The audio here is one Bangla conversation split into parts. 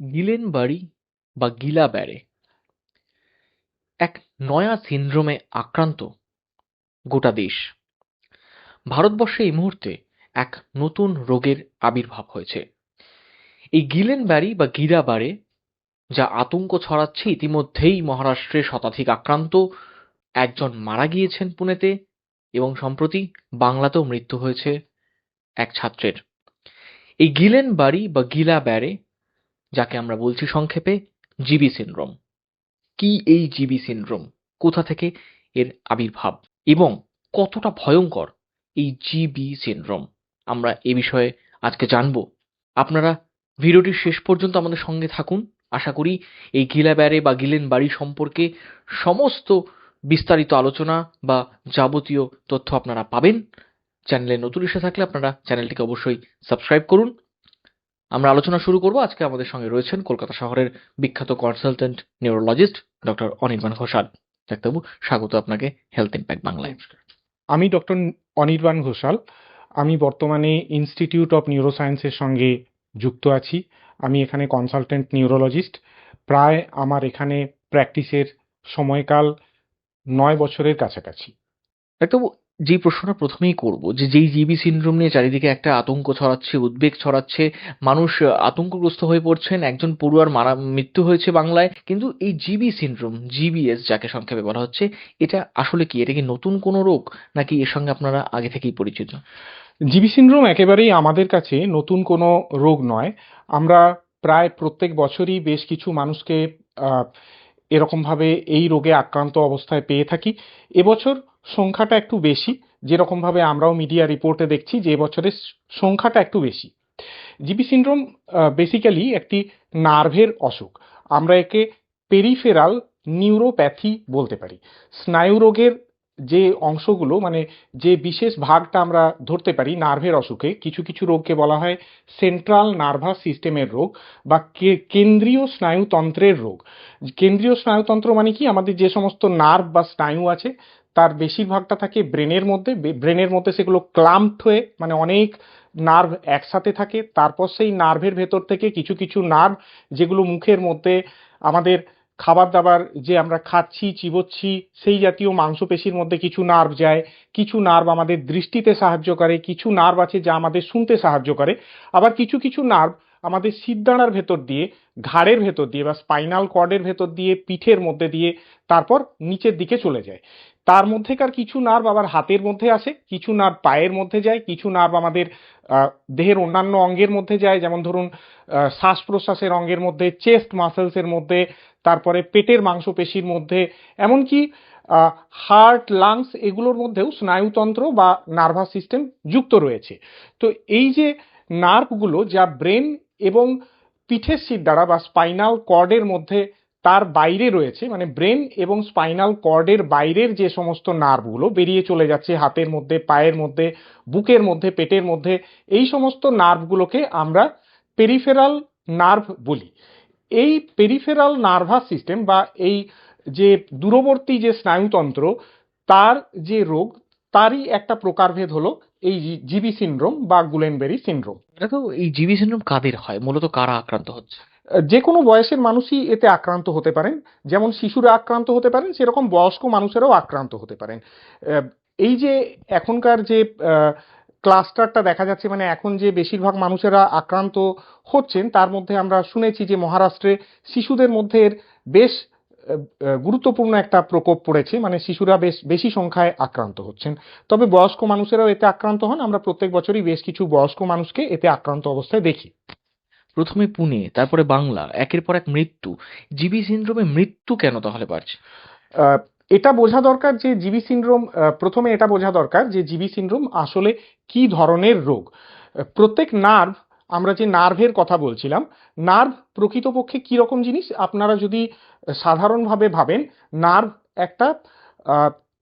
গিলেন বাড়ি বা গিলা ব্যারে এক নয়া সিন্ড্রোমে আক্রান্ত গোটা দেশ। ভারতবর্ষে এই মুহূর্তে এক নতুন রোগের আবির্ভাব হয়েছে। এই গিলেন ব্যারি বা গিরা বারে যা আতঙ্ক ছড়াচ্ছে, ইতিমধ্যেই মহারাষ্ট্রে শতাধিক আক্রান্ত, একজন মারা গিয়েছেন পুনেতে এবং সম্প্রতি বাংলাতেও মৃত্যু হয়েছে এক ছাত্রের। এই গিলেন বাড়ি বা গিলা ব্যারে যাকে আমরা বলছি সংক্ষেপে জিবি সিনড্রোম। কি এই জিবি সিনড্রোম? কোথা থেকে এর আবির্ভাব? এবং কতটা ভয়ঙ্কর এই জিবি সিনড্রোম? আমরা এ বিষয়ে আজকে জানব। আপনারা ভিডিওটির শেষ পর্যন্ত আমাদের সঙ্গে থাকুন। আশা করি এই গিলা ব্যারে বা গিলেন বাড়ি সম্পর্কে সমস্ত বিস্তারিত আলোচনা বা যাবতীয় তথ্য আপনারা পাবেন। চ্যানেলে নতুন এসে থাকলে আপনারা চ্যানেলটিকে অবশ্যই সাবস্ক্রাইব করুন। আমরা আলোচনা শুরু করব। আজকে আমাদের সঙ্গে রয়েছেন কলকাতা শহরের বিখ্যাত consultant neurologist doctor Anirban Ghoshal. ডাক্তারবাবু স্বাগত আপনাকে হেলথ ইম্প্যাক্ট বাংলায়। আমি ডক্টর অনির্বাণ ঘোষাল। আমি বর্তমানে ইনস্টিটিউট অফ নিউরোসায়েন্সের সঙ্গে যুক্ত আছি। আমি এখানে কনসালটেন্ট নিউরোলজিস্ট প্রায় আমার এখানে প্র্যাকটিসের সময়কাল নয় বছরের কাছাকাছি। ডাক্তারবাবু যে প্রশ্নটা প্রথমেই করব, যে যেই জিবি সিনড্রোম নিয়ে চারিদিকে একটা আতঙ্ক ছড়াচ্ছে, উদ্বেগ ছড়াচ্ছে, মানুষ আতঙ্কগ্রস্ত হয়ে পড়ছেন, একজন পড়ুয়ার মারা, মৃত্যু হয়েছে বাংলায়, কিন্তু এই জিবি সিনড্রোম, জিবিএস যাকে সংক্ষেপে বলা হচ্ছে, এটা আসলে কি? এটা কি নতুন কোনো রোগ? নাকি এর সঙ্গে আপনারা আগে থেকেই পরিচিত? জিবি সিনড্রোম একেবারেই আমাদের কাছে নতুন কোনো রোগ নয়। আমরা প্রায় প্রত্যেক বছরই বেশ কিছু মানুষকে এরকমভাবে এই রোগে আক্রান্ত অবস্থায় পেয়ে থাকি। এবছর সংখ্যাটা একটু বেশি, যেরকমভাবে আমরাও মিডিয়া রিপোর্টে দেখছি যে বছরের সংখ্যাটা একটু বেশি। জিবি সিন্ড্রোম বেসিক্যালি একটি নার্ভের অসুখ। আমরা একে পেরিফেরাল নিউরোপ্যাথি বলতে পারি। স্নায়ু রোগের যে অংশগুলো মানে যে বিশেষ ভাগটা আমরা ধরতে পারি নার্ভের অসুখে, কিছু কিছু রোগকে বলা হয় সেন্ট্রাল নার্ভাস সিস্টেমের রোগ বা কেন্দ্রীয় স্নায়ুতন্ত্রের রোগ। কেন্দ্রীয় স্নায়ুতন্ত্র মানে কি? আমাদের যে সমস্ত নার্ভ বা স্নায়ু আছে তার বেশিরভাগটা থাকে ব্রেনের মধ্যে ব্রেনের মধ্যে সেগুলো ক্লাম্পড হয়ে মানে অনেক নার্ভ একসাথে থাকে, তারপর সেই নার্ভের ভেতর থেকে কিছু কিছু নার্ভ যেগুলো মুখের মধ্যে আমাদের খাবার দাবার যে আমরা খাচ্ছি, চিবোচ্ছি, সেই জাতীয় মাংসপেশির মধ্যে কিছু নার্ভ যায়, কিছু নার্ভ আমাদের দৃষ্টিতে সাহায্য করে, কিছু নার্ভ আছে যা আমাদের শুনতে সাহায্য করে, আবার কিছু কিছু নার্ভ আমাদের সিদ্ধাঁড়ার ভেতর দিয়ে, ঘাড়ের ভেতর দিয়ে বা স্পাইনাল কর্ডের ভেতর দিয়ে, পিঠের মধ্যে দিয়ে, তারপর নিচের দিকে চলে যায়। তার মধ্যেকার কিছু নার্ভ আবার হাতের মধ্যে আসে, কিছু নার্ভ পায়ের মধ্যে যায়, কিছু নার্ভ আমাদের দেহের অন্যান্য অঙ্গের মধ্যে যায়, যেমন ধরুন শ্বাস প্রশ্বাসের অঙ্গের মধ্যে, চেস্ট মাসেলসের মধ্যে, তারপরে পেটের মাংসপেশির মধ্যে, এমনকি হার্ট, লাংস এগুলোর মধ্যেও স্নায়ুতন্ত্র বা নার্ভাস সিস্টেম যুক্ত রয়েছে। তো এই যে নার্ভগুলো যা ব্রেন এবং পিঠের দ্বারা বা স্পাইনাল কর্ডের মধ্যে তার বাইরে রয়েছে মানে ব্রেন এবং স্পাইনাল কর্ডের বাইরের যে সমস্ত নার্ভগুলো বেরিয়ে চলে যাচ্ছে হাতের মধ্যে, পায়ের মধ্যে, বুকের মধ্যে, পেটের মধ্যে, এই সমস্ত নার্ভগুলোকে আমরা পেরিফেরাল নার্ভ বলি। এই পেরিফেরাল নার্ভাস সিস্টেম বা এই যে দূরবর্তী যে স্নায়ুতন্ত্র, তার যে রোগ, তারই একটা প্রকারভেদ হলো এই জিবি সিনড্রোম বা গুলেনবেরি সিনড্রোম। এটা তো এই জিবি সিনড্রোম কাদের হয়? মূলত কারা আক্রান্ত হচ্ছে? যে কোনো বয়সের মানুষই এতে আক্রান্ত হতে পারেন। যেমন শিশুরা আক্রান্ত হতে পারেন, সেরকম বয়স্ক মানুষেরাও আক্রান্ত হতে পারেন। এই যে এখনকার যে ক্লাস্টারটা দেখা যাচ্ছে মানে এখন যে বেশিরভাগ মানুষেরা আক্রান্ত হচ্ছেন, তার মধ্যে আমরা শুনেছি যে মহারাষ্ট্রে শিশুদের মধ্যে বেশ গুরুত্বপূর্ণ একটা প্রকোপ পড়েছে মানে শিশুরা বেশ বেশি সংখ্যায় আক্রান্ত হচ্ছেন। তবে বয়স্ক মানুষেরাও এতে আক্রান্ত হন। আমরা প্রত্যেক বছরই বেশ কিছু বয়স্ক মানুষকে এতে আক্রান্ত অবস্থায় দেখি। প্রথমে পুনে, তারপরে বাংলা, একের পর এক মৃত্যু। জিবি সিনড্রোমে মৃত্যু কেন তাহলে বাড়ছে? এটা বোঝা দরকার যে জিবি সিন্ড্রোম প্রথমে এটা বোঝা দরকার যে জিবি সিন্ড্রোম আসলে কি ধরনের রোগ। প্রত্যেক নার্ভ, আমরা যে নার্ভের কথা বলছিলাম, নার্ভ প্রকৃতপক্ষে কি রকম জিনিস? আপনারা যদি সাধারণভাবে ভাবেন, নার্ভ একটা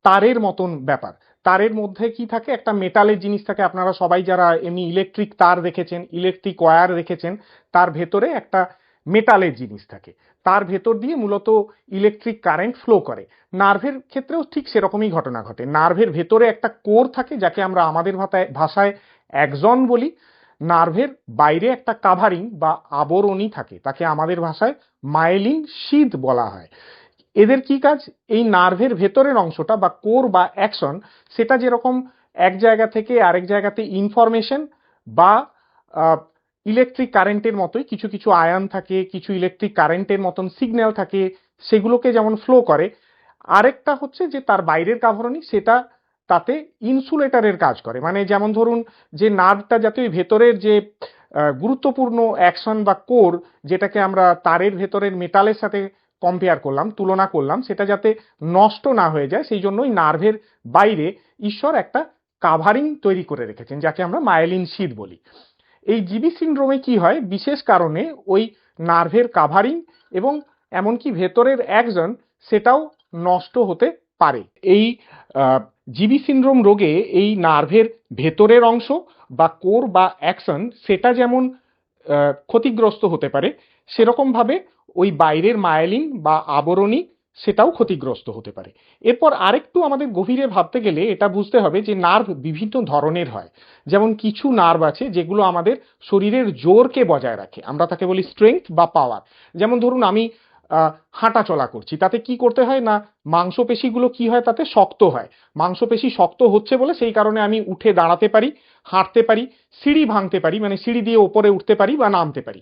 তারের মতন ব্যাপার। তারের মধ্যে কি থাকে? একটা মেটালের জিনিস থাকে। আপনারা সবাই যারা এমনি ইলেকট্রিক তার দেখেছেন ইলেকট্রিক ওয়্যার দেখেছেন, তার ভেতরে একটা মেটালের জিনিস থাকে। তার ভেতর দিয়ে মূলত ইলেকট্রিক কারেন্ট ফ্লো করে। নার্ভের ক্ষেত্রেও ঠিক সেরকমই ঘটনা ঘটে। নার্ভের ভেতরে একটা কোর থাকে, যাকে আমরা আমাদের ভাষায় ভাষায় একজন বলি। নার্ভের বাইরে একটা কাভারিং বা আবরণী থাকে, তাকে আমাদের ভাষায় মায়েলিন শীত বলা হয়। এদের কি কাজ? এই নার্ভের ভেতরের অংশটা বা কোর বা অ্যাকশন, সেটা যেরকম এক জায়গা থেকে আরেক জায়গাতে ইনফরমেশন বা ইলেকট্রিক কারেন্টের মতোই কিছু কিছু আয়ন থাকে, কিছু ইলেকট্রিক কারেন্টের মতন সিগন্যাল থাকে, সেগুলোকে যেমন ফ্লো করে। আরেকটা হচ্ছে যে তার বাইরের কাভারণী, সেটা তাতে ইনসুলেটরের কাজ করে। মানে যেমন ধরুন যে নার্ভটা যাতে ওই ভেতরের যে গুরুত্বপূর্ণ অ্যাকশন বা কোর, যেটাকে আমরা তারের ভেতরের মেটালের সাথে কম্পেয়ার করলাম, তুলনা করলাম, সেটা যাতে নষ্ট না হয়ে যায়, সেই জন্যই নার্ভের বাইরে ঈশ্বর একটা কাভারিং তৈরি করে রেখেছেন, যাকে আমরা মায়েলিন শীত বলি। এই জিবি সিন্ড্রোমে কি হয়? বিশেষ কারণে ওই নার্ভের কাভারিং এবং এমনকি ভেতরের একজন, সেটাও নষ্ট হতে পারে। এই জিবি সিন্ড্রোম রোগে এই নার্ভের ভেতরের অংশ বা কোর বা অ্যাকশন, সেটা যেমন ক্ষতিগ্রস্ত হতে পারে, সেরকমভাবে ওই বাইরের মায়েলিন বা আবরণী সেটাও ক্ষতিগ্রস্ত হতে পারে। এরপর আরেকটু আমাদের গভীরে ভাবতে গেলে এটা বুঝতে হবে যে নার্ভ বিভিন্ন ধরনের হয়। যেমন কিছু নার্ভ আছে যেগুলো আমাদের শরীরের জোরকে বজায় রাখে। আমরা তাকে বলি স্ট্রেংথ বা পাওয়ার যেমন ধরুন আমি হাঁটা চলা করছি, তাতে কি করতে হয় না, মাংসপেশিগুলো কি হয় তাতে শক্ত হয়। মাংসপেশি শক্ত হচ্ছে বলে সেই কারণে আমি উঠে দাঁড়াতে পারি, হাঁটতে পারি, সিঁড়ি ভাঙতে পারি মানে সিঁড়ি দিয়ে ওপরে উঠতে পারি বা নামতে পারি।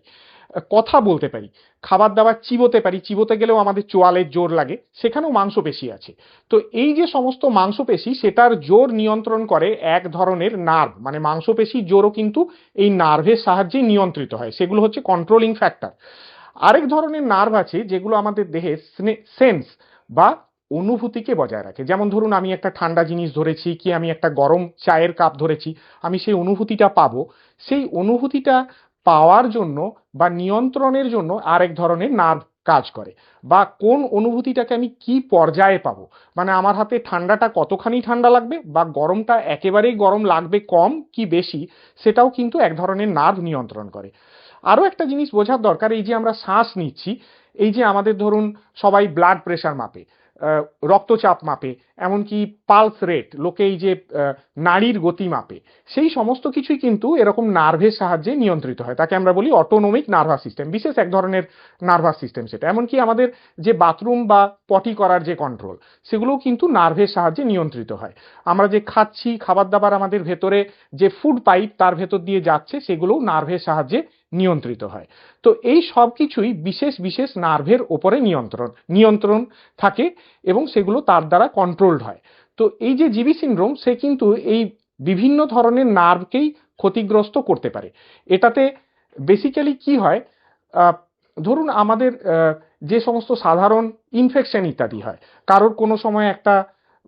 কথা বলতে পারি, খাবার দাবার চিবোতে পারি, চিবোতে গেলেও আমাদের চোয়ালের জোর লাগে, সেখানেও মাংসপেশি আছে। তো এই যে সমস্ত মাংসপেশি, সেটার জোর নিয়ন্ত্রণ করে এক ধরনের নার্ভ মানে মাংসপেশির জোরও কিন্তু এই নার্ভের সাহায্যে নিয়ন্ত্রিত হয়, সেগুলো হচ্ছে কন্ট্রোলিং ফ্যাক্টর আরেক ধরনের নার্ভ আছে যেগুলো আমাদের দেহে সেন্স বা অনুভূতিকে বজায় রাখে। যেমন ধরুন, আমি একটা ঠান্ডা জিনিস ধরেছি, কি আমি একটা গরম চায়ের কাপ ধরেছি, আমি সেই অনুভূতিটা পাবো। সেই অনুভূতিটা পাওয়ার জন্য বা নিয়ন্ত্রণের জন্য আরেক ধরনের নার্ভ কাজ করে। বা কোন অনুভূতিটাকে আমি কি পর্যায়ে পাবো? মানে আমার হাতে ঠান্ডাটা কতখানি ঠান্ডা লাগবে বা গরমটা একেবারেই গরম লাগবে কম কি বেশি, সেটাও কিন্তু এক ধরনের নার্ভ নিয়ন্ত্রণ করে। আরও একটা জিনিস বোঝার দরকার, এই যে আমরা শ্বাস নিচ্ছি, এই যে আমাদের ধরুন সবাই ব্লাড প্রেশার মাপে। রক্তচাপ মাপে, এমনকি পালস রেট, লোকে এই যে নাড়ির গতি মাপে, সেই সমস্ত কিছুই কিন্তু এরকম নার্ভের সাহায্যে নিয়ন্ত্রিত হয়। তাকে আমরা বলি অটোনমিক নার্ভাস সিস্টেম বিশেষ এক ধরনের নার্ভাস সিস্টেম সেটা। এমনকি আমাদের যে বাথরুম বা পটি করার যে কন্ট্রোল সেগুলোও কিন্তু নার্ভের সাহায্যে নিয়ন্ত্রিত হয়। আমরা যে খাচ্ছি, খাবার দাবার আমাদের ভেতরে যে ফুড পাইপ তার ভেতর দিয়ে যাচ্ছে, সেগুলোও নার্ভের সাহায্যে নিয়ন্ত্রিত হয়। তো এই সব কিছুই বিশেষ বিশেষ নার্ভের ওপরে নিয়ন্ত্রণ নিয়ন্ত্রণ থাকে এবং সেগুলো তার দ্বারা কন্ট্রোলড হয়। তো এই যে জিবি সিনড্রোম, সে কিন্তু এই বিভিন্ন ধরনের নার্ভকেই ক্ষতিগ্রস্ত করতে পারে। এটাতে বেসিক্যালি কি হয় ধরুন আমাদের যে সমস্ত সাধারণ ইনফেকশন ইত্যাদি হয়। কারোর কোনো সময় একটা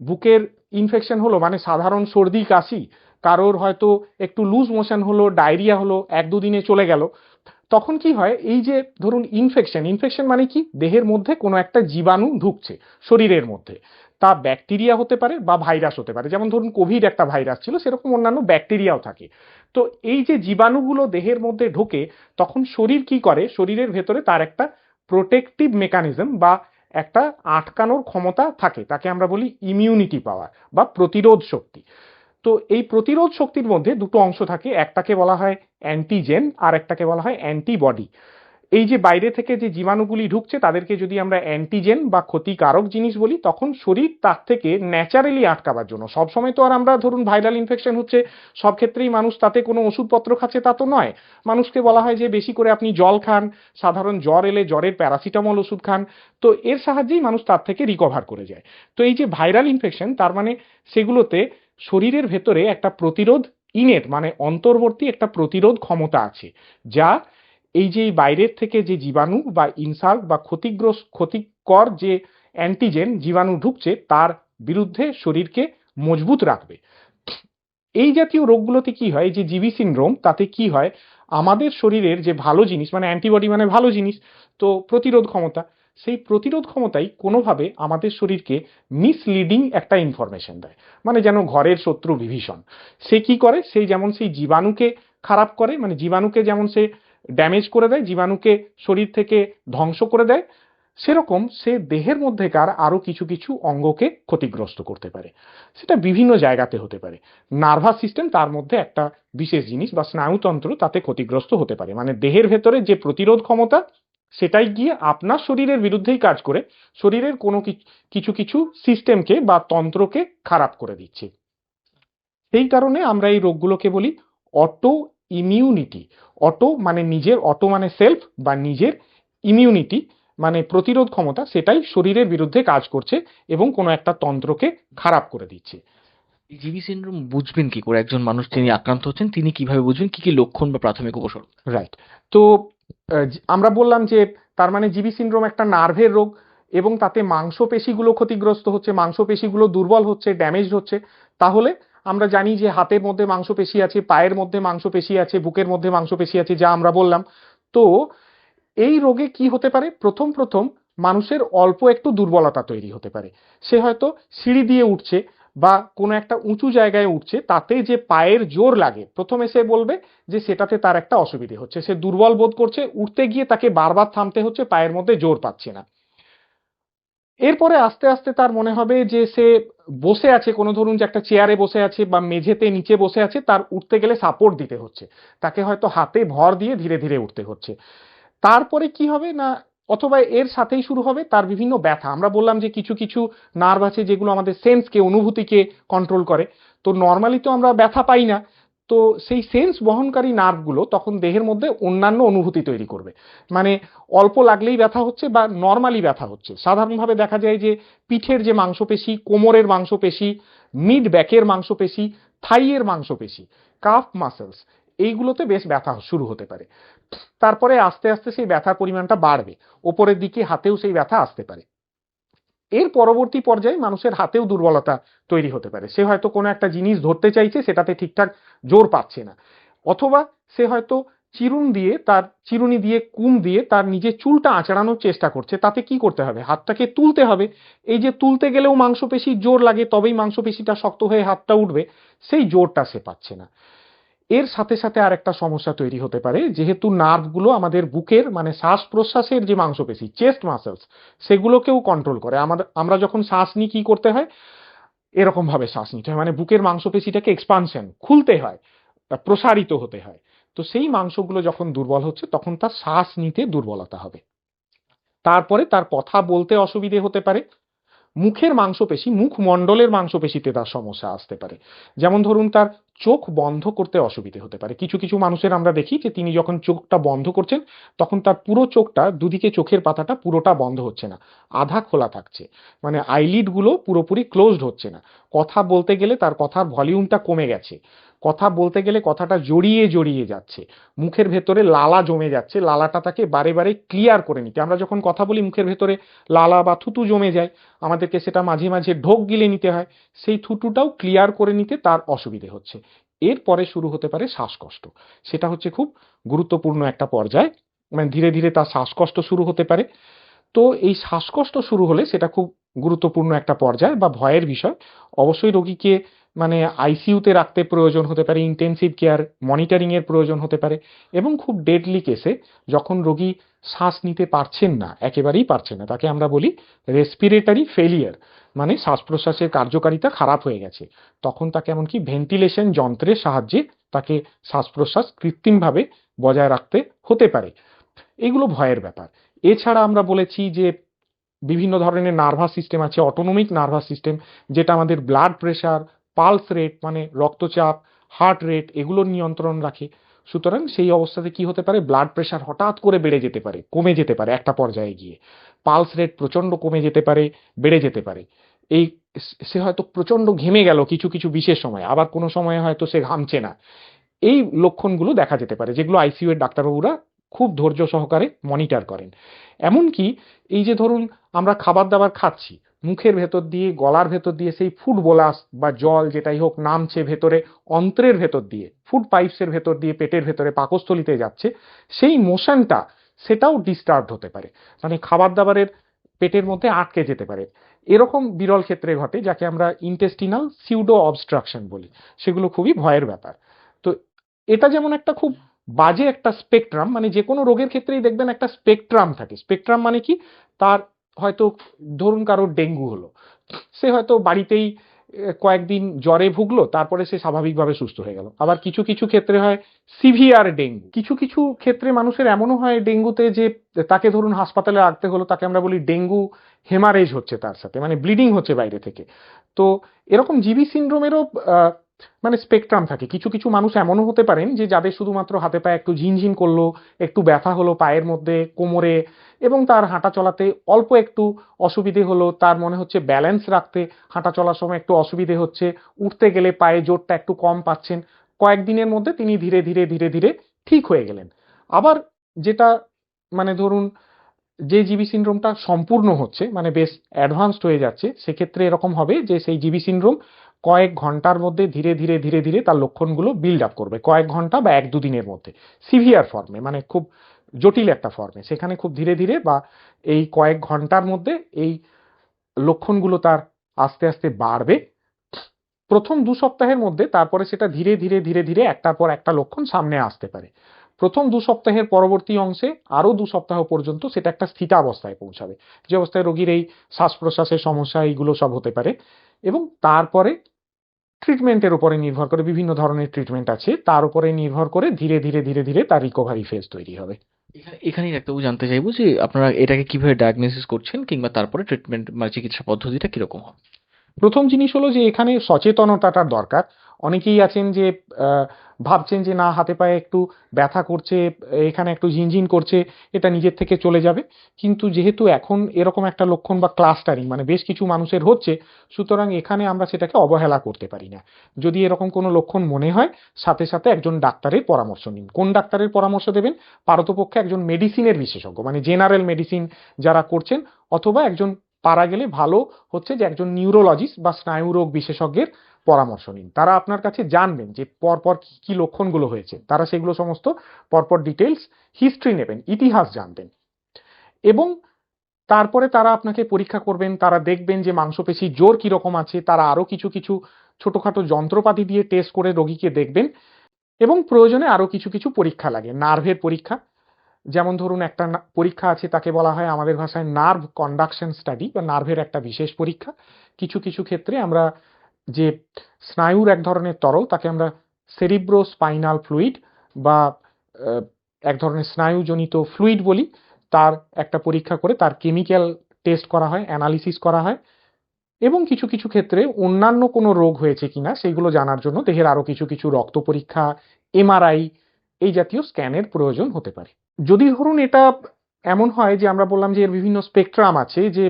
বুকের ইনফেকশন হলো মানে সাধারণ সর্দি, কাশি কারোর হয়তো একটু লুজ মোশন হলো ডায়রিয়া হলো, এক দুদিনে চলে গেল। তখন কি হয়, এই যে ধরুন ইনফেকশন ইনফেকশন মানে কি? দেহের মধ্যে কোনো একটা জীবাণু ঢুকছে, শরীরের মধ্যে। তা ব্যাকটেরিয়া হতে পারে বা ভাইরাস হতে পারে। যেমন ধরুন কোভিড একটা ভাইরাস ছিল, সেরকম অন্যান্য ব্যাকটেরিয়াও থাকে। তো এই যে জীবাণুগুলো দেহের মধ্যে ঢোকে, তখন শরীর কি করে? শরীরের ভেতরে তার একটা প্রোটেকটিভ মেকানিজম বা একটা আটকানোর ক্ষমতা থাকে। তাকে আমরা বলি ইমিউনিটি পাওয়ার বা প্রতিরোধ শক্তি। তো এই প্রতিরোধ শক্তির মধ্যে দুটো অংশ থাকে, একটাকে বলা হয় অ্যান্টিজেন আর একটাকে বলা হয় অ্যান্টিবডি এই যে বাইরে থেকে যে জীবাণুগুলি ঢুকছে, তাদেরকে যদি আমরা অ্যান্টিজেন বা ক্ষতিকারক জিনিস বলি, তখন শরীর তার থেকে ন্যাচারালি আটকাবার জন্য। সবসময় তো আর আমরা ধরুন ভাইরাল ইনফেকশন হচ্ছে, সব ক্ষেত্রেই মানুষ তাতে কোনো ওষুধপত্র খাচ্ছে তা তো নয়। মানুষকে বলা হয় যে বেশি করে আপনি জল খান, সাধারণ জ্বর এলে জ্বরের প্যারাসিটামল ওষুধ খান, তো এর সাহায্যেই মানুষ তার থেকে রিকভার করে যায়। তো এই যে ভাইরাল ইনফেকশন তার মানে সেগুলোতে শরীরের ভেতরে একটা প্রতিরোধ ইনেট মানে অন্তর্বর্তী একটা প্রতিরোধ ক্ষমতা আছে, যা এই যে বাইরের থেকে যে জীবাণু বা ইনসাল্ট বা ক্ষতিগ্রস্ত, ক্ষতিকর যে অ্যান্টিজেন জীবাণু ঢুকছে, তার বিরুদ্ধে শরীরকে মজবুত রাখবে। এই জাতীয় রোগগুলোতে কি হয়? যে জিবি সিনড্রোম, তাতে কি হয়? আমাদের শরীরের যে ভালো জিনিস মানে অ্যান্টিবডি মানে ভালো জিনিস, তো প্রতিরোধ ক্ষমতা সেই প্রতিরোধ ক্ষমতাই কোনোভাবে আমাদের শরীরকে মিসলিডিং একটা ইনফরমেশন দেয়। মানে যেন ঘরের শত্রু বিভীষণ। সে কি করে? সেই যেমন সেই জীবাণুকে খারাপ করে মানে জীবাণুকে যেমন সে ড্যামেজ করে দেয়, জীবাণুকে শরীর থেকে ধ্বংস করে দেয়, সেরকম সে দেহের মধ্যেকার আরও কিছু কিছু অঙ্গকে ক্ষতিগ্রস্ত করতে পারে। সেটা বিভিন্ন জায়গাতে হতে পারে। নার্ভাস সিস্টেম তার মধ্যে একটা বিশেষ জিনিস বা স্নায়ুতন্ত্র তাতে ক্ষতিগ্রস্ত হতে পারে। মানে দেহের ভেতরে যে প্রতিরোধ ক্ষমতা সেটাই গিয়ে আপনার শরীরের বিরুদ্ধেই কাজ করে শরীরের কোনো কিছু কিছু সিস্টেমকে বা তন্ত্রকে খারাপ করে দিচ্ছে। সেই কারণে আমরা এই রোগগুলোকে বলি অটো ইমিউনিটি অটো মানে নিজের অটো মানে সেলফ বা নিজের ইমিউনিটি মানে প্রতিরোধ ক্ষমতা সেটাই শরীরের বিরুদ্ধে কাজ করছে এবং কোনো একটা তন্ত্রকে খারাপ করে দিচ্ছে। জিবি সিন্ড্রোম বুঝবেন কি করে? একজন মানুষ তিনি আক্রান্ত হচ্ছেন তিনি কীভাবে বুঝবেন? কি কি লক্ষণ বা প্রাথমিক উপসর্গ? রাইট তো আমরা বললাম যে তার মানে জিবি সিন্ড্রোম একটা নার্ভের রোগ এবং তাতে মাংসপেশিগুলো ক্ষতিগ্রস্ত হচ্ছে, মাংসপেশিগুলো দুর্বল হচ্ছে ড্যামেজ হচ্ছে। তাহলে আমরা জানি যে হাতের মধ্যে মাংসপেশি আছে, পায়ের মধ্যে মাংসপেশি আছে, বুকের মধ্যে মাংসপেশি আছে, যা আমরা বললাম। তো এই রোগে কি হতে পারে? প্রথম প্রথম মানুষের অল্প একটু দুর্বলতা তৈরি হতে পারে। সে হয়তো সিঁড়ি দিয়ে উঠছে বা কোনো একটা উঁচু জায়গায় উঠছে, তাতে যে পায়ের জোর লাগে, প্রথমে সে বলবে যে সেটাতে তার একটা অসুবিধে হচ্ছে। সে দুর্বল বোধ করছে, উঠতে গিয়ে তাকে বারবার থামতে হচ্ছে, পায়ের মধ্যে জোর পাচ্ছে না। এরপরে আস্তে আস্তে তার মনে হবে যে সে বসে আছে, কোনো ধরুন যে একটা চেয়ারে বসে আছে বা মেঝেতে নিচে বসে আছে, তার উঠতে গেলে সাপোর্ট দিতে হচ্ছে। তাকে হয়তো হাতে ভর দিয়ে ধীরে ধীরে উঠতে হচ্ছে। তারপরে কি হবে না অথবা এর সাথেই শুরু হবে তার বিভিন্ন ব্যথা। আমরা বললাম যে কিছু কিছু নার্ভ আছে যেগুলো আমাদের সেন্সকে অনুভূতিকে কন্ট্রোল করে। তো নর্মালি তো আমরা ব্যথা পাই না। তো সেই সেন্স বহনকারী নার্ভগুলো তখন দেহের মধ্যে অন্যান্য অনুভূতি তৈরি করবে। মানে অল্প লাগলেই ব্যথা হচ্ছে বা নর্মালি ব্যথা হচ্ছে। সাধারণভাবে দেখা যায় যে পিঠের যে মাংসপেশি, কোমরের মাংসপেশি মিড ব্যাকের মাংসপেশি থাইয়ের মাংসপেশি কাফ মাসেলস এইগুলোতে বেশ ব্যথা শুরু হতে পারে। তারপরে আস্তে আস্তে সেই ব্যথার পরিমাণটা বাড়বে। ওপরের দিকে হাতেও সেই ব্যথা আসতে পারে। এর পরবর্তী পর্যায়ে মানুষের হাতেও দুর্বলতা তৈরি হতে পারে। সে হয়তো কোনো একটা জিনিস ধরতে চাইছে, সেটাতে ঠিকঠাক জোর পাচ্ছে না। অথবা সে হয়তো চিরুন দিয়ে তার, চিরুনি দিয়ে কুম দিয়ে তার নিজের চুলটা আঁচড়ানোর চেষ্টা করছে। তাতে কি করতে হবে? হাতটাকে তুলতে হবে। এই যে তুলতে গেলেও মাংসপেশির জোর লাগে, তবেই মাংসপেশিটা শক্ত হয়ে হাতটা উঠবে, সেই জোরটা সে পাচ্ছে না। এর সাথে সাথে আরেকটা সমস্যা তৈরি হতে পারে, যেহেতু নার্ভগুলো আমাদের বুকের মানে শ্বাস প্রশ্বাসের যে মাংসপেশি, চেস্ট মাসেলস, সেগুলোকেও কন্ট্রোল করে। আমাদের, আমরা যখন শ্বাস নিই, কি করতে হয়? এরকম ভাবে শ্বাস নিতে হয়। মানে বুকের মাংসপেশিটাকে এক্সপানশন খুলতে হয় প্রসারিত হতে হয়। তো সেই মাংসগুলো যখন দুর্বল হচ্ছে, তখন তার শ্বাস নিতে দুর্বলতা হবে। তারপরে তার কথা বলতে অসুবিধে হতে পারে। মুখের মাংসপেশি, মুখমণ্ডলের মাংসপেশিতে তার সমস্যা আসতে পারে। যেমন ধরুন, তার চোখ বন্ধ করতে অসুবিধে হতে পারে। কিছু কিছু মানুষের আমরা দেখি যে তিনি যখন চোখটা বন্ধ করছেন, তখন তার পুরো চোখটা, দুদিকে চোখের পাতাটা পুরোটা বন্ধ হচ্ছে না। আধা খোলা থাকছে। মানে আইলিডগুলো পুরোপুরি ক্লোজড হচ্ছে না। কথা বলতে গেলে তার কথার ভলিউমটা কমে গেছে। কথা বলতে গেলে কথাটা জড়িয়ে জড়িয়ে যাচ্ছে। মুখের ভেতরে লালা জমে যাচ্ছে। লালাটা তাকে বারে বারে ক্লিয়ার করে নিতে। আমরা যখন কথা বলি, মুখের ভেতরে লালা বা থুতু জমে যায়, আমাদেরকে সেটা মাঝে মাঝে ঢোক গিলে নিতে হয়। সেই থুতুটাও ক্লিয়ার করে নিতে তার অসুবিধে হচ্ছে। এরপরে শুরু হতে পারে শ্বাসকষ্ট। সেটা হচ্ছে খুব গুরুত্বপূর্ণ একটা পর্যায়। মানে ধীরে ধীরে তার শ্বাসকষ্ট শুরু হতে পারে। তো এই শ্বাসকষ্ট শুরু হলে সেটা খুব গুরুত্বপূর্ণ একটা পর্যায় বা ভয়ের বিষয়। অবশ্যই রোগীকে মানে আইসিইউতে রাখতে প্রয়োজন হতে পারে ইন্টেনসিভ কেয়ার মনিটরিং এর প্রয়োজন হতে পারে এবং খুব ডেডলি কেসে যখন রোগী শ্বাস নিতে পারছেন না, একেবারেই পারছেন না। তাকে আমরা বলি রেসপিরেটারি ফেলিয়ার মানে শ্বাস প্রশ্বাসের কার্যকারিতা খারাপ হয়ে গেছে। তখন তাকে এমনকি ভেন্টিলেশন যন্ত্রের সাহায্যে তাকে শ্বাস প্রশ্বাস কৃত্রিমভাবে বজায় রাখতে হতে পারে। এগুলো ভয়ের ব্যাপার। এছাড়া আমরা বলেছি যে বিভিন্ন ধরনের নার্ভাস সিস্টেম আছে অটোনমিক নার্ভাস সিস্টেম যেটা আমাদের ব্লাড প্রেশার পালস রেট মানে রক্তচাপ হার্ট রেট এগুলোর নিয়ন্ত্রণ রাখে। সুতরাং সেই অবস্থাতে কি হতে পারে? ব্লাড প্রেশার হঠাৎ করে বেড়ে যেতে পারে, কমে যেতে পারে একটা পর্যায়ে গিয়ে। পালস রেট প্রচণ্ড কমে যেতে পারে, বেড়ে যেতে পারে। এই সে হয়তো প্রচণ্ড ঘেমে গেল কিছু কিছু বিশেষ সময়, আবার কোনো সময় হয়তো সে ঘামছে না। এই লক্ষণগুলো দেখা যেতে পারে, যেগুলো আইসিইউ এর ডাক্তারবাবুরা খুব ধৈর্য সহকারে মনিটর করেন। এমনকি এই যে ধরুন আমরা খাবার দাবার খাচ্ছি মুখের ভেতর দিয়ে, গলার ভেতর দিয়ে সেই ফুড বোলাস বা জল যেটাই হোক নামছে ভেতরে, অন্ত্রের ভেতর দিয়ে ফুড পাইপসের ভেতর দিয়ে, পেটের ভেতরে পাকস্থলিতে যাচ্ছে, সেই মোশনটা সেটাও ডিস্টার্ব হতে পারে। মানে খাবার দাবারের পেটের মধ্যে আটকে যেতে পারে। এরকম বিরল ক্ষেত্রে ঘটে, যাকে আমরা ইন্টেস্টিনাল সিউডো অবস্ট্রাকশন বলি। সেগুলো খুবই ভয়ের ব্যাপার। তো এটা যেমন একটা খুব বাজে একটা স্পেকট্রাম মানে যে কোনো রোগের ক্ষেত্রেই দেখবেন একটা স্পেকট্রাম থাকে। স্পেকট্রাম মানে কি? তার হয়তো, ধরুন কারোর ডেঙ্গু হলো, সে হয়তো বাড়িতেই কয়েকদিন জ্বরে ভুগলো, তারপরে সে স্বাভাবিকভাবে সুস্থ হয়ে গেল। আবার কিছু কিছু ক্ষেত্রে হয় সিভিয়ার ডেঙ্গু। কিছু কিছু ক্ষেত্রে মানুষের এমনও হয় ডেঙ্গুতে যে, তাকে ধরুন হাসপাতালে রাখতে হলো, তাকে আমরা বলি ডেঙ্গু হেমারেজ হচ্ছে তার সাথে মানে ব্লিডিং হচ্ছে বাইরে থেকে। তো এরকম জিবি সিন্ড্রোমেরও মানে স্পেকট্রাম থাকে। কিছু কিছু মানুষ এমনও হতে পারেন যে যাদের শুধুমাত্র হাতে পায়ে একটু ঝিনঝিন করল, একটু ব্যথা হলো পায়ের মধ্যে, কোমরে এবং তার হাঁটা চলাতে অল্প একটু অসুবিধে হলো, তার মনে হচ্ছে ব্যালেন্স রাখতে হাঁটা চলার সময় একটু অসুবিধে হচ্ছে, উঠতে গেলে পায়ে জোরটা একটু কম পাচ্ছেন। কয়েকদিনের মধ্যে তিনি ধীরে ধীরে ধীরে ধীরে ঠিক হয়ে গেলেন। আবার যেটা মানে ধরুন, যে জিবি সিন্ড্রোমটা সম্পূর্ণ হচ্ছে মানে বেশ অ্যাডভান্সড হয়ে যাচ্ছে, সেক্ষেত্রে এরকম হবে যে সেই জিবি সিন্ড্রোম কয়েক ঘণ্টার মধ্যে ধীরে ধীরে ধীরে ধীরে তার লক্ষণগুলো বিল্ড আপ করবে। কয়েক ঘণ্টা বা এক দুদিনের মধ্যে। সিভিয়ার ফর্মে মানে খুব জটিল একটা ফর্মে সেখানে খুব ধীরে ধীরে বা এই কয়েক ঘণ্টার মধ্যে এই লক্ষণগুলো তার আস্তে আস্তে বাড়বে। প্রথম দু সপ্তাহের মধ্যে তারপরে সেটা ধীরে ধীরে ধীরে ধীরে একটার পর একটা লক্ষণ সামনে আসতে পারে। প্রথম দু সপ্তাহের পরবর্তী অংশে আরও দু সপ্তাহ পর্যন্ত সেটা একটা স্থিতাবস্থায় পৌঁছাবে। যে অবস্থায় রোগীর এই শ্বাস প্রশ্বাসের সমস্যা এইগুলো সব হতে পারে। এবং তারপরে ট্রিটমেন্টের উপরে নির্ভর করে বিভিন্ন ধরনের ট্রিটমেন্ট আছে। তার উপরে নির্ভর করে ধীরে ধীরে ধীরে ধীরে তার রিকভারি ফেজ তৈরি হবে। এখানে এখানেই ডাক্তারবাবু জানতে চাইব যে আপনারা এটাকে কীভাবে ডায়াগনোসিস করছেন কিংবা তারপরে ট্রিটমেন্ট মানে চিকিৎসা পদ্ধতিটা কীরকম হবে? প্রথম জিনিস হলো যে এখানে সচেতনতাটার দরকার। অনেকেই আছেন যে আহ, ভাবছেন যে, না, হাতে পায়ে একটু ব্যথা করছে, এখানে একটু ঝিনঝিন করছে, এটা নিজের থেকে চলে যাবে। কিন্তু যেহেতু এখন এরকম একটা লক্ষণ বা ক্লাস্টারিং মানে বেশ কিছু মানুষের হচ্ছে, সুতরাং এখানে আমরা সেটাকে অবহেলা করতে পারি না। যদি এরকম কোনো লক্ষণ মনে হয়, সাথে সাথে একজন ডাক্তারের পরামর্শ নিন। কোন ডাক্তারের পরামর্শ দেবেন? পারতপক্ষে একজন মেডিসিনের বিশেষজ্ঞ মানে জেনারেল মেডিসিন যারা করছেন, অথবা একজন পারা গেলে ভালো হচ্ছে যে, একজন নিউরোলজিস্ট বা স্নায়ুরোগ বিশেষজ্ঞের পরামর্শ নিন। তারা আপনার কাছে জানবেন যে পরপর কি কি লক্ষণগুলো হয়েছে। তারা সেগুলো সমস্ত পরপর ডিটেলস হিস্ট্রি নেবেন, ইতিহাস জানবেন। এবং তারপরে তারা আপনাকে পরীক্ষা করবেন, তারা দেখবেন যে মাংসপেশি জোর কীরকম আছে, তারা আরও কিছু কিছু ছোটখাটো যন্ত্রপাতি দিয়ে টেস্ট করে রোগীকে দেখবেন এবং প্রয়োজনে আরও কিছু কিছু পরীক্ষা লাগে। নার্ভের পরীক্ষা, যেমন ধরুন একটা পরীক্ষা আছে তাকে বলা হয় আমাদের ভাষায় নার্ভ কন্ডাকশন স্টাডি বা নার্ভের একটা বিশেষ পরীক্ষা। কিছু কিছু ক্ষেত্রে আমরা যে স্নায়ুর এক ধরনের তরল, তাকে আমরা সেরিব্রো স্পাইনাল ফ্লুইড বা এক ধরনের স্নায়ুজনিত ফ্লুইড বলি, তার একটা পরীক্ষা করে তার কেমিক্যাল টেস্ট করা হয় অ্যানালিসিস করা হয়। এবং কিছু কিছু ক্ষেত্রে অন্যান্য কোনো রোগ হয়েছে কিনা, সেগুলো জানার জন্য দেহের আরও কিছু কিছু রক্ত পরীক্ষা এমআরআই এই জাতীয় স্ক্যানের প্রয়োজন হতে পারে। যদি ধরুন এটা এমন হয় যে আমরা বললাম যে এর বিভিন্ন স্পেকট্রাম আছে, যে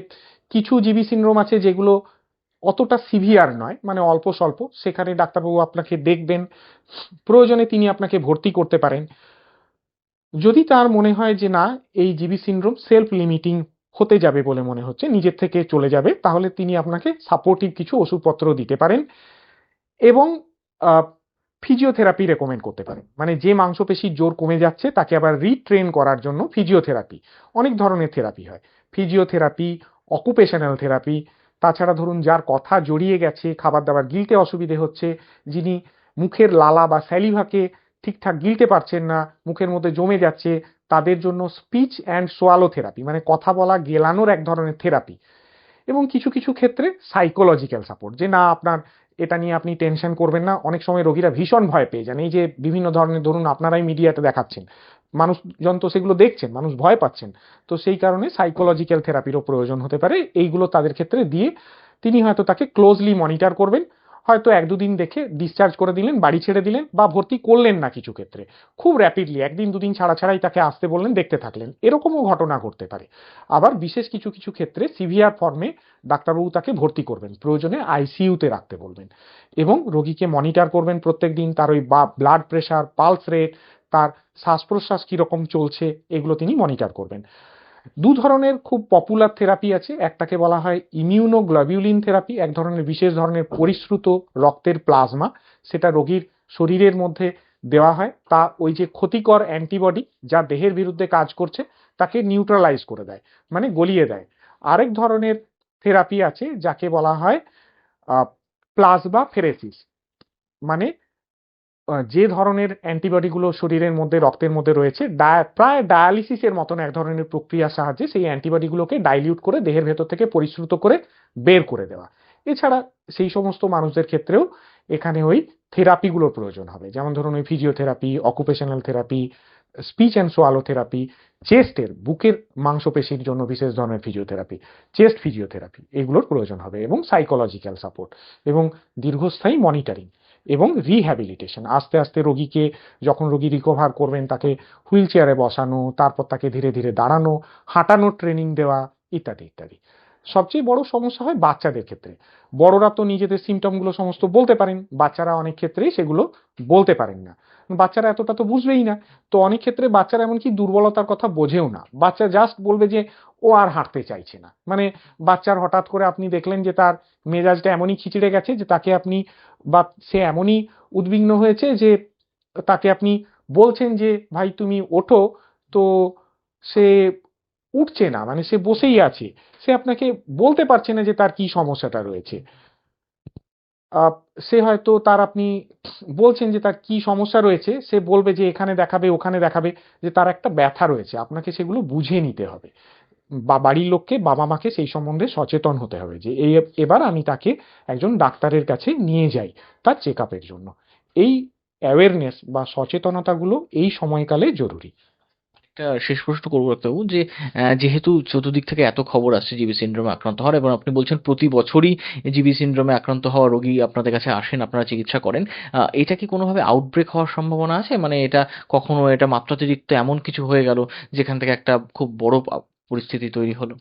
কিছু জিবি সিনড্রোম আছে যেগুলো অতটা সিভিয়ার নয় মানে অল্প স্বল্প। সেখানে ডাক্তারবাবু আপনাকে দেখবেন, প্রয়োজনে তিনি আপনাকে ভর্তি করতে পারেন। যদি তার মনে হয় যে না, এই জিবি সিনড্রোম সেলফ লিমিটিং হতে যাবে বলে মনে হচ্ছে, নিজের থেকে চলে যাবে, তাহলে তিনি আপনাকে সাপোর্টিভ কিছু ওষুধপত্র দিতে পারেন এবং ফিজিওথেরাপি রেকমেন্ড করতে পারেন। মানে যে মাংসপেশির জোর কমে যাচ্ছে, তাকে আবার রিট্রেন করার জন্য ফিজিওথেরাপি অনেক ধরনের থেরাপি হয়। ফিজিওথেরাপি অকুপেশনাল থেরাপি তাছাড়া ধরুন যার কথা জড়িয়ে গেছে, খাবার দাবার গিলতে অসুবিধে হচ্ছে, যিনি মুখের লালা বা স্যালিভাকে ঠিকঠাক গিলতে পারছেন না, মুখের মধ্যে জমে যাচ্ছে, তাদের জন্য স্পিচ অ্যান্ড সোয়ালো থেরাপি মানে কথা বলা গেলানোর এক ধরনের থেরাপি এবং কিছু কিছু ক্ষেত্রে সাইকোলজিক্যাল সাপোর্ট, যে না, আপনার এটা নিয়ে আপনি টেনশন করবেন না, অনেক সময় রোগীরা ভীষণ ভয় পেয়ে যান। এই যে বিভিন্ন ধরনের, ধরুন আপনারাই মিডিয়াতে দেখাচ্ছেন মানুষজন তো সেগুলো দেখছেন, মানুষ ভয় পাচ্ছেন। তো সেই কারণে সাইকোলজিক্যাল থেরাপিরও প্রয়োজন হতে পারে। এইগুলো তাদের ক্ষেত্রে দিয়ে তিনি হয়তো তাকে ক্লোজলি মনিটর করবেন। হয়তো এক দুদিন দেখে ডিসচার্জ করে দিলেন, বাড়ি ছেড়ে দিলেন বা ভর্তি করলেন না কিছু ক্ষেত্রে। খুব র্যাপিডলি একদিন দুদিন ছাড়া ছাড়াই তাকে আসতে বললেন, দেখতে থাকলেন। এরকমও ঘটনা ঘটতে পারে। আবার বিশেষ কিছু কিছু ক্ষেত্রে সিভিয়ার ফর্মে ডাক্তারবাবু তাকে ভর্তি করবেন। প্রয়োজনে আইসিইউতে রাখতে বলবেন। এবং রোগীকে মনিটর করবেন প্রত্যেক দিন তার ওই বা ব্লাড প্রেশার পালস রেট তার শ্বাস প্রশ্বাস কীরকম চলছে, এগুলো তিনি মনিটর করবেন। দু ধরনের খুব পপুলার থেরাপি আছে, একটাকে বলা হয় ইমিউনোগ্লোবিউলিন থেরাপি এক ধরনের বিশেষ ধরনের পরিশ্রুত রক্তের প্লাজমা সেটা রোগীর শরীরের মধ্যে দেওয়া হয়। তা ওই যে ক্ষতিকর অ্যান্টিবডি যা দেহের বিরুদ্ধে কাজ করছে, তাকে নিউট্রালাইজ করে দেয় মানে গলিয়ে দেয়। আরেক ধরনের থেরাপি আছে, যাকে বলা হয় প্লাজমা ফেরেসিস মানে যে ধরনের অ্যান্টিবডিগুলো শরীরের মধ্যে, রক্তের মধ্যে রয়েছে প্রায় ডায়ালিসিসের মতন এক ধরনের প্রক্রিয়ার সাহায্যে সেই অ্যান্টিবডিগুলোকে ডাইলিউট করে দেহের ভেতর থেকে পরিশ্রুত করে বের করে দেওয়া। এছাড়া সেই সমস্ত মানুষদের ক্ষেত্রেও এখানে ওই থেরাপিগুলোর প্রয়োজন হবে। যেমন ধরুন ওই physiotherapy occupational therapy speech and swallow therapy চেস্টের, বুকের মাংসপেশির জন্য বিশেষ ধরনের ফিজিওথেরাপি চেস্ট ফিজিওথেরাপি এগুলোর প্রয়োজন হবে এবং সাইকোলজিক্যাল সাপোর্ট এবং দীর্ঘস্থায়ী মনিটরিং এবং রিহ্যাবিলিটেশন আস্তে আস্তে রোগীকে যখন রোগী রিকভার করবেন, তাকে হুইল চেয়ারে বসানো, তারপর তাকে ধীরে ধীরে দাঁড়ানো, হাঁটানোর ট্রেনিং দেওয়া, ইত্যাদি ইত্যাদি। সবচেয়ে বড় সমস্যা হয় বাচ্চাদের ক্ষেত্রে। বড়রা তো নিজেদের সিমটমগুলো সমস্ত বলতে পারেন, বাচ্চারা অনেক ক্ষেত্রেই সেগুলো বলতে পারেন না। বাচ্চারা এতটা তো বুঝবেই না। তো অনেক ক্ষেত্রে বাচ্চারা এমনকি দুর্বলতার কথা বোঝেও না। বাচ্চা জাস্ট বলবে যে, ও আর হাঁটতে চাইছে না। মানে বাচ্চার হঠাৎ করে আপনি দেখলেন যে তার মেজাজটা এমনই খিচিড়ে গেছে যে তাকে আপনি বা সে এমনই উদ্বিগ্ন হয়েছে যে তাকে আপনি বলছেন যে, ভাই, তুমি ওঠো। তো সে উঠছে না মানে সে বসেই আছে। সে আপনাকে বলতে পারছে না যে তার কি সমস্যাটা রয়েছে। সে হয়তো তার আপনি বলছেন যে তার কি সমস্যা রয়েছে, সে বলবে যে এখানে দেখাবে, ওখানে দেখাবে যে তার একটা ব্যথা রয়েছে। আপনাকে সেগুলো বুঝে নিতে হবে। বা বাড়ির লোককে বাবা মাকে সেই সম্বন্ধে সচেতন হতে হবে যে এই এবার আমি তাকে একজন ডাক্তারের কাছে নিয়ে যাই তার চেক জন্য। এই অ্যাওয়ারনেস বা সচেতনতাগুলো এই সময়কালে জরুরি। একটা শেষ প্রশ্ন করব, ডাক্তারবাবু, যে যেহেতু চতুর্দিক থেকে এত খবর আসছে জিবি সিন্ড্রোমে আক্রান্ত হওয়ার এবং আপনি বলছেন প্রতি বছরই জিবি সিন্ড্রোমে আক্রান্ত হওয়া রোগী আপনাদের কাছে আসেন, আপনারা চিকিৎসা করেন এটা কি কোনোভাবে আউটব্রেক হওয়ার সম্ভাবনা আছে? মানে এটা কখনো এটা মাত্রাতিরিক্ত এমন কিছু হয়ে গেল যেখান থেকে একটা খুব বড় পরিস্থিতি তৈরি হলো?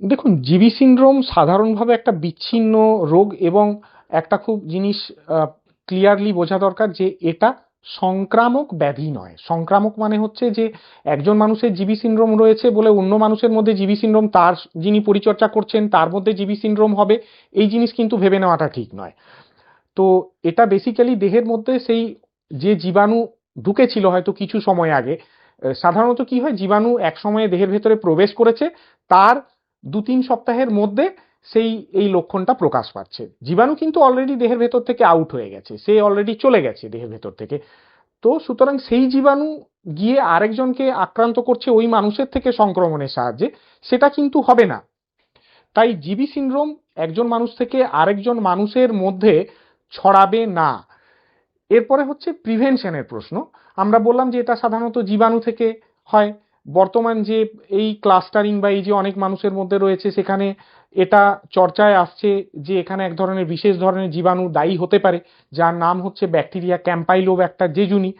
দেখুন, জিবি সিনড্রোম সাধারণভাবে একটা বিচ্ছিন্ন রোগ এবং একটা খুব জিনিস ক্লিয়ারলি বোঝা দরকার যে এটা সংক্রামক ব্যাধি নয়। সংক্রামক মানে হচ্ছে যে একজন মানুষের জিবি সিনড্রোম রয়েছে বলে অন্য মানুষের মধ্যে জিবি সিনড্রোম তার, যিনি পরিচর্যা করছেন, তার মধ্যে জিবি সিনড্রোম হবে, এই জিনিস কিন্তু ভেবে নেওয়াটা ঠিক নয়। তো এটা বেসিক্যালি দেহের মধ্যে সেই যে জীবাণু ঢুকেছিল হয়তো কিছু সময় আগে সাধারণত কি হয়, জীবাণু এক সময়ে দেহের ভেতরে প্রবেশ করেছে, তার দু তিন সপ্তাহের মধ্যে সেই, এই লক্ষণটা প্রকাশ পাচ্ছে। জীবাণু কিন্তু অলরেডি দেহের ভেতর থেকে আউট হয়ে গেছে। সে অলরেডি চলে গেছে দেহের ভেতর থেকে। তো সুতরাং সেই জীবাণু গিয়ে আরেকজনকে আক্রান্ত করছে ওই মানুষের থেকে সংক্রমণের সাহায্যে, সেটা কিন্তু হবে না। তাই জিবি সিন্ড্রোম একজন মানুষ থেকে আরেকজন মানুষের মধ্যে ছড়াবে না। এরপরে হচ্ছে প্রিভেনশনের প্রশ্ন। আমরা বললাম যে এটা সাধারণত জীবাণু থেকে হয়। বর্তমান যে এই ক্লাস্টারিং বা এই যে অনেক মানুষের মধ্যে রয়েছে, সেখানে এটা চর্চায় আসছে যে এখানে এক ধরনের বিশেষ ধরনের জীবাণু দায়ী হতে পারে, যার নাম হচ্ছে ব্যাকটেরিয়া ক্যাম্পাইলোব্যাক্টার জেজুনি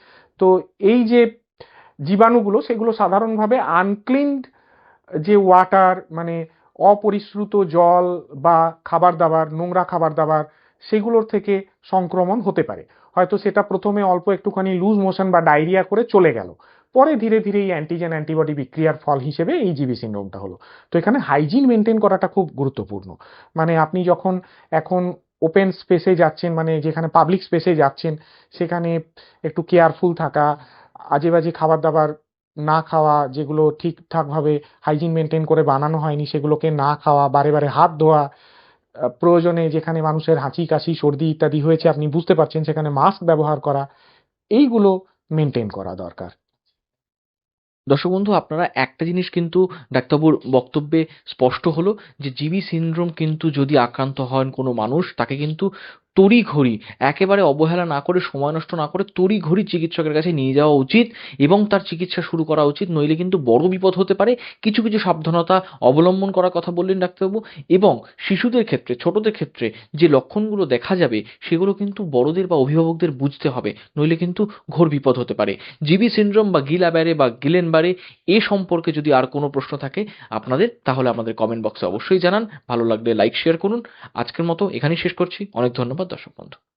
তো এই যে জীবাণুগুলো, সেগুলো সাধারণভাবে আনক্লিনড যে ওয়াটার মানে অপরিশ্রুত জল বা খাবার দাবার নোংরা খাবার দাবার সেগুলোর থেকে সংক্রমণ হতে পারে। হয়তো সেটা প্রথমে অল্প একটুখানি লুজ মোশন বা ডায়রিয়া করে চলে গেল। পরে ধীরে ধীরে এই অ্যান্টিজেন অ্যান্টিবডি বিক্রিয়ার ফল হিসেবে এই জিবি সিন্ড্রোমটা হলো। তো এখানে হাইজিন মেনটেন করাটা খুব গুরুত্বপূর্ণ। মানে আপনি যখন এখন ওপেন স্পেসে যাচ্ছেন মানে যেখানে পাবলিক স্পেসে যাচ্ছেন, সেখানে একটু কেয়ারফুল থাকা আজে বাজে খাবার দাবার না খাওয়া, যেগুলো ঠিকঠাকভাবে হাইজিন মেনটেন করে বানানো হয়নি, সেগুলোকে না খাওয়া, বারে বারে হাত ধোয়া প্রয়োজনে যেখানে মানুষের হাঁচি, কাশি, সর্দি ইত্যাদি হয়েছে, আপনি বুঝতে পারছেন সেখানে মাস্ক ব্যবহার করা, এইগুলো মেনটেন করা দরকার। দর্শক বন্ধু আপনারা একটা জিনিস কিন্তু ডাক্তারবাবুর বক্তব্যে স্পষ্ট হলো যে, জিবি সিনড্রোম কিন্তু যদি আক্রান্ত হন কোনো মানুষ, তাকে কিন্তু তড়িঘড়ি, একেবারে অবহেলা না করে, সময় নষ্ট না করে তড়িঘড়ি চিকিৎসকের কাছে নিয়ে যাওয়া উচিত এবং তার চিকিৎসা শুরু করা উচিত, নইলে কিন্তু বড় বিপদ হতে পারে। কিছু কিছু সাবধানতা অবলম্বন করার কথা বললেন ডাক্তারবাবু। এবং শিশুদের ক্ষেত্রে, ছোটদের ক্ষেত্রে যে লক্ষণগুলো দেখা যাবে, সেগুলো কিন্তু বড়দের বা অভিভাবকদের বুঝতে হবে, নইলে কিন্তু ঘোর বিপদ হতে পারে। জিবি সিনড্রোম বা গিলাব্যারে বা গিলেনবারে এ সম্পর্কে যদি আর কোনো প্রশ্ন থাকে আপনাদের, তাহলে আমাদের কমেন্ট বক্সে অবশ্যই জানান। ভালো লাগলে লাইক, শেয়ার করুন। আজকের মতো এখানেই শেষ করছি। অনেক ধন্যবাদ। দর্শক বন্ধু।